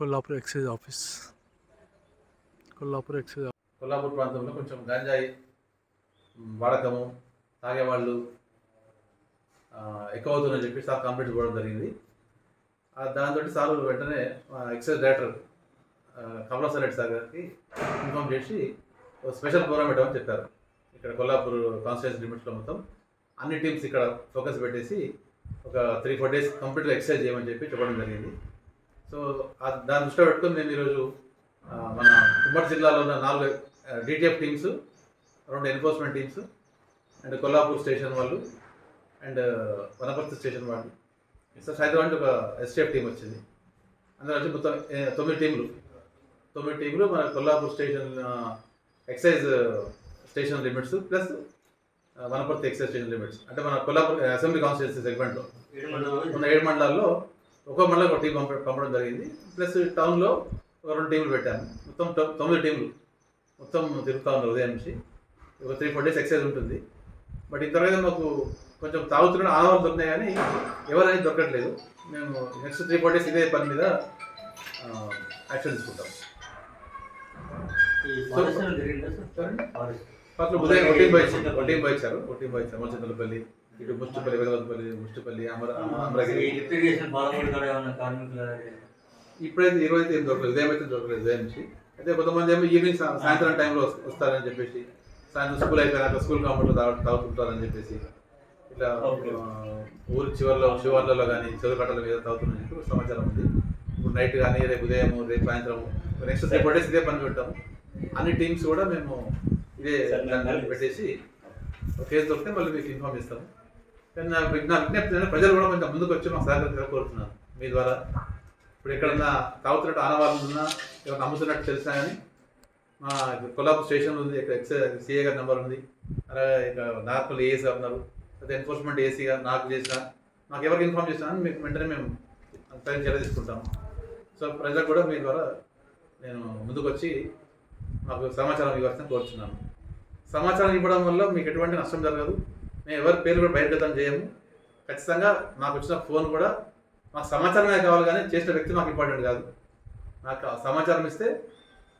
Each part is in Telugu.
Kollapur excise office. Kollapur excise Kollapur ప్రాంతంలో కొంచెం గంజాయి వాడకము తాగేవాళ్ళు ఎక్కువ అవుతుందని చెప్పి సార్ కంప్లీట్ ఇవ్వడం జరిగింది. దాంతో సార్ వెంటనే excise director Kamalasan Reddy sir గారికి ఇన్ఫామ్ చేసి ఒక స్పెషల్ ప్రోగ్రామ్ పెట్టమని చెప్పారు. ఇక్కడ కొల్లాపూర్ కాన్స్టిట్యూన్స్ లిమిట్స్లో మొత్తం అన్ని టీమ్స్ ఇక్కడ ఫోకస్ పెట్టేసి ఒక త్రీ ఫోర్ డేస్ కంప్లీట్గా ఎక్సర్సైజ్ చేయమని చెప్పి చెప్పడం జరిగింది. సో దాన్ని దృష్టిలో పెట్టుకొని మేము ఈరోజు మన ఉమ్మడి జిల్లాలో ఉన్న నాలుగు డిటిఎఫ్ టీమ్స్ రెండు enforcement teams and Kollapur station వాళ్ళు అండ్ వనపర్తి స్టేషన్ వాళ్ళు. సో హైదరాబాద్ ఒక ఎస్టీఎఫ్ టీం వచ్చింది. అందులో వచ్చి మొత్తం తొమ్మిది టీంలు. తొమ్మిది టీంలు మన Kollapur station excise station limits plus Wanaparthy excise station limits. అంటే మన కొల్లాపూర్ అసెంబ్లీ కాన్స్టిట్యూన్సీ సెగ్మెంట్లో. ఉన్న ఏడు మండలాల్లో ఒక్కో మండలం ఒక టీం పంప పంపడం జరిగింది. ప్లస్ టౌన్లో ఒక రెండు టీంలు పెట్టాము మొత్తం తొమ్మిది టీంలు. మొత్తం తిరుగుతూ ఉన్నారు ఉదయం నుంచి. ఒక త్రీ ఫోర్ డేస్ ఎక్సైజ్ ఉంటుంది. బట్ ఇంతవరకు మాకు కొంచెం తాగుతున్న ఆనవాళ్ళు దొరికినాయి కానీ ఎవరైనా దొరకట్లేదు. మేము నెక్స్ట్ త్రీ ఫోర్ డేస్ ఇదే పని మీద యాక్షన్ తీసుకుంటాం. ఫస్ట్ ఉదయం ఒక టీం పోయించారు ఒక టీం పోయించారు ఒక టీం పోయించారు మొచ్చంతలపల్లి ఇటు ముష్టిపల్లి వెదవలపల్లి ముష్టిపల్లి అమర ఈ అమరగిరి. లిక్విడేషన్ బాలమూడి కాడ ఏమన్నా కార్మికుల ఇప్పుడైతే ఈరోజు అయితే ఏం దొరకలేదు ఉదయం అయితే దొరకలేదు ఉదయం నుంచి? అయితే కొంతమంది ఏమో ఈవినింగ్ సాయంత్రం టైంలో వస్- వస్తారని చెప్పేసి సాయంత్రం స్కూల్ అయిపోయినాక స్కూల్ కాంపౌండ్లో తాగు తాగుతుంటారని చెప్పేసి ఇట్లా ఊరి చివర్లో శివర్లలో కానీ చెరుకట్టల మీద తాగుతుందని చెప్పి సమాచారం ఉంది. ఇప్పుడు నైట్ కానీ రేపు ఉదయం రేపు సాయంత్రం నెక్స్ట్ త్రీ ఫోర్ డేస్ ఇదే పని పెట్టాము అన్ని టీమ్స్ కూడా మేము ఇదే పెట్టేసి ఒక కేసు దొరికితే మళ్ళీ మీకు ఇన్ఫార్మ్ చేస్తాము. కానీ నా విజ్ఞప్తి ప్రజలు కూడా కొంచెం ముందుకు వచ్చి మాకు సహకరించాలని కోరుతున్నాను మీ ద్వారా. ఇప్పుడు ఎక్కడన్నా తాగుతున్నట్టు ఆనవాళ్ళు ఉన్నా ఎవరు అమ్ముతున్నట్టు తెలిసినా కానీ మా కొల్లాపూర్ స్టేషన్ ఉంది ఇక్కడ ఎక్స్ సిఏ గారి నెంబర్ ఉంది. అలాగే ఇక్కడ నార్పల్లి ఏసీ గారు ఉన్నారు అదే ఎన్ఫోర్స్మెంట్ ఏసీగా నాకు చేసిన మాకు ఎవరికి ఇన్ఫార్మ్ చేసినా మీకు వెంటనే మేము తగిన చర్య తీసుకుంటాము. సో ప్రజలకు కూడా మీ ద్వారా నేను ముందుకు వచ్చి మాకు సమాచారం ఇవ్వాల్సిన కోరుచున్నాను. సమాచారం ఇవ్వడం వల్ల మీకు ఎటువంటి నష్టం జరగదు. మేము ఎవరి పేరు కూడా బహిర్గతం చేయము. ఖచ్చితంగా నాకు వచ్చిన ఫోన్ కూడా మాకు సమాచారమే కావాలి కానీ చేసిన వ్యక్తి మాకు ఇంపార్టెంట్ కాదు. నాకు సమాచారం ఇస్తే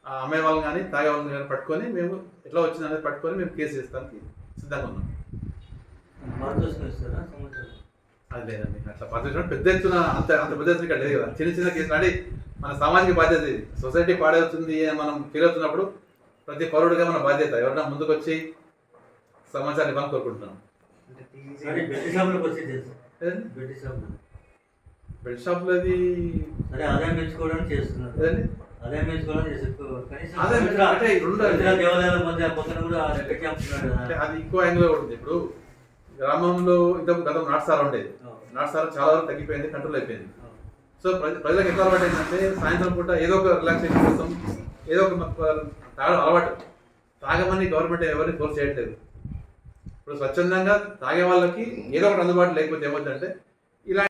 ఆ అమ్మాయి వాళ్ళని కానీ తాగే వాళ్ళని కానీ పట్టుకొని మేము ఎట్లా వచ్చింది అనేది పట్టుకొని మేము కేసు చేస్తానికి సిద్ధంగా ఉన్నాం. అది లేదండి. అట్లా పద్ధతి పెద్ద ఎత్తున అంత అంత పెద్ద ఎత్తున ఇక్కడ లేదు కదా. చిన్న చిన్న కేసులు అంటే మన సామాజిక బాధ్యత ఇది. సొసైటీ పాడవుతుంది అని మనం ఫీల్ అవుతున్నప్పుడు ప్రతి పౌరుడిగా మన బాధ్యత. ఎవరైనా ముందుకు వచ్చి సమాచారం ఇవ్వాలని కోరుకుంటున్నాం. సరే బెట్టి షాపులకు వచ్చి తెలుసు? బెట్టి షాపులు బెడ్ షాప్లో అది సరే ఆదాయం పెంచుకోవడానికి చేస్తున్నారు? ఆదాయం పెంచుకోవడానికి చేస్తారు కనీసం దేవాలయాల మధ్య పొద్దున కూడా పెట్టి కదా. అది ఇంకో యాంగిల్ కూడా ఉంది ఇప్పుడు గ్రామంలో ఇంతకు గతం నాటుసార ఉండేది. నాటుసార చాలా వరకు తగ్గిపోయింది కంట్రోల్ అయిపోయింది. సో ప్రజ ప్రజలకు ఎట్లా అలవాటు ఏంటంటే సాయంత్రం పూట ఏదో ఒక రిలాక్సేషన్ కోసం ఏదో ఒక తాగడం అలవాటు. తాగమని గవర్నమెంట్ ఎవరిని ఫోర్స్ చేయట్లేదు. ఇప్పుడు స్వచ్ఛందంగా తాగే వాళ్ళకి ఏదో ఒకటి అందుబాటు లేకపోతే ఏమవుతుందంటే ఇలా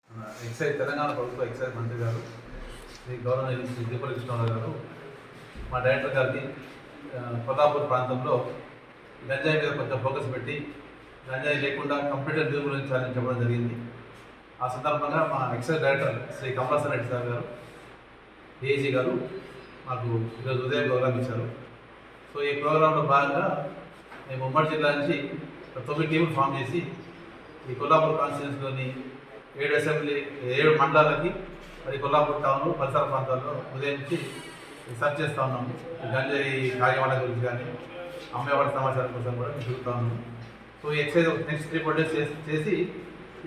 ఎక్సైజ్ తెలంగాణ ప్రభుత్వ ఎక్సైజ్ మంత్రి గారు శ్రీ గౌరవ శ్రీ దీపల కృష్ణారావు గారు మా డైరెక్టర్ గారికి ప్రతాపూర్ కొల్లాపూర్ ప్రాంతంలో గంజాయి మీద కొంచెం ఫోకస్ పెట్టి గంజాయి లేకుండా కంప్యూటర్ నిర్మూలించాలని చెప్పడం జరిగింది. ఆ సందర్భంగా మా excise director Shri Kamalasan Reddy sir గారు ఏజీ గారు మాకు ఈరోజు ఉదయం ప్రోగ్రామ్ ఇచ్చారు. సో ఈ ప్రోగ్రాంలో భాగంగా మేము ఉమ్మడి జిల్లా నుంచి తొమ్మిది టీములు ఫామ్ చేసి ఈ కొల్లాపూర్ కాన్స్టిట్యూన్స్లోని ఏడు అసెంబ్లీ ఏడు మండలాలకి మరి కొల్లాపూర్ టౌన్ పరిసర ప్రాంతాల్లో ఉదయం నుంచి సెర్చ్ చేస్తూ ఉన్నాము. గంజాయి కార్యవాడ గురించి కానీ అమ్మేవాడి సమాచారం కోసం కూడా మేము తిరుగుతూ ఉన్నాము. సో ఈ excise next three four days చేసి చేసి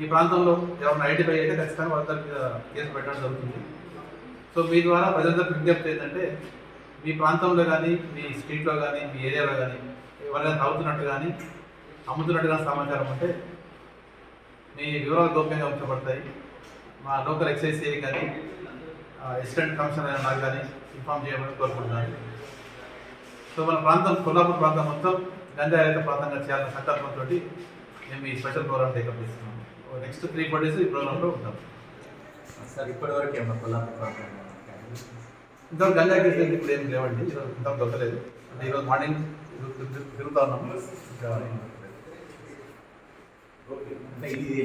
ఈ ప్రాంతంలో ఎవరైనా ఐడెంటిఫై అయితే ఖచ్చితంగా వాళ్ళ మీద కేసు పెట్టడం జరుగుతుంది. సో మీ ద్వారా ప్రజలందరికీ విజ్ఞప్తి ఏంటంటే మీ ప్రాంతంలో కానీ మీ స్ట్రీట్లో కానీ మీ ఏరియాలో కానీ ఎవరైనా తాగుతున్నట్టు కానీ అమ్ముతున్నట్టు కానీ సమాచారం ఉంటే మీ వివరాలు గోప్యంగా ఉంచబడతాయి. మా లోకల్ ఎక్సైజ్ సిఐ కానీ అసిస్టెంట్ కమిషనర్ అయిన నాకు కానీ ఇన్ఫామ్ చేయమని కోరుకుంటున్నాను. సో మన ప్రాంతం కొల్లాపూర్ ప్రాంతం మొత్తం గంజాయి రహిత ప్రాంతంగా చేయాలన్న సంకల్పంతో మేము ఈ స్పెషల్ ప్రోగ్రామ్ టేకప్ చేస్తున్నాము నెక్స్ట్ త్రీ ఫోర్ డేస్ ఈ ప్రోగ్రాంలో ఉంటాం. సార్ ఇప్పటివరకు ఏమన్నా కొల్లాపూర్ ప్రాంతంలో ఇంతవరకు గంజాయి కేసులు ఇప్పుడు ఏం లేవండి. ఈరోజు ఇంతవరకు దొరకలేదు. అంటే ఈరోజు మార్నింగ్ తిరుగు- తిరుగు- తిరుగుతా ఉన్నాము ఇంకా ఏం దొరకలేదు. అంటే ఇది